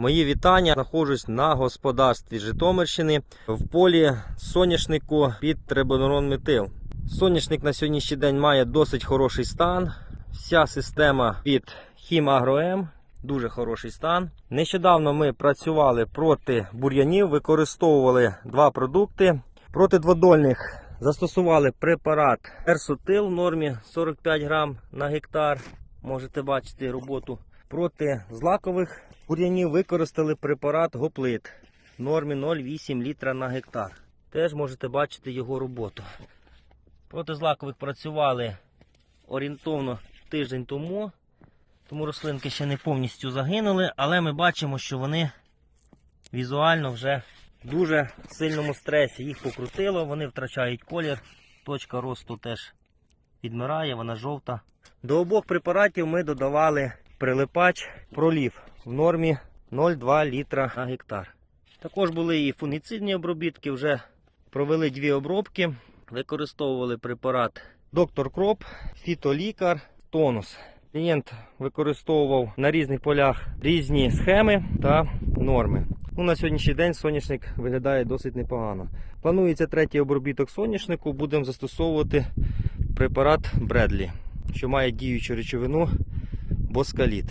Мої вітання. Знаходжусь на господарстві Житомирщини в полі соняшнику під трибонурон метил. Соняшник на сьогоднішній день має досить хороший стан. Вся система від Хімагроем. Дуже хороший стан. Нещодавно ми працювали проти бур'янів, використовували два продукти. Проти дводольних застосували препарат Ерсутил в нормі 45 грам на гектар. Можете бачити роботу. Проти злакових бур'янів використали препарат Гоплит в нормі 0,8 літра на гектар. Теж можете бачити його роботу. Проти злакових працювали орієнтовно тиждень тому. Тому рослинки ще не повністю загинули, але ми бачимо, що вони візуально вже в дуже сильному стресі. Їх покрутило, вони втрачають колір. Точка росту теж відмирає, вона жовта. До обох препаратів ми додавали прилипач пролів в нормі 0,2 літра на гектар. Також були і фунгіцидні обробітки, вже провели дві обробки, використовували препарат Доктор Кроп, фітолікар, тонус. Клієнт використовував на різних полях різні схеми та норми. Ну, на сьогоднішній день соняшник виглядає досить непогано. Планується третій обробіток соняшнику. Будемо застосовувати препарат Бредлі, що має діючу речовину боскаліт.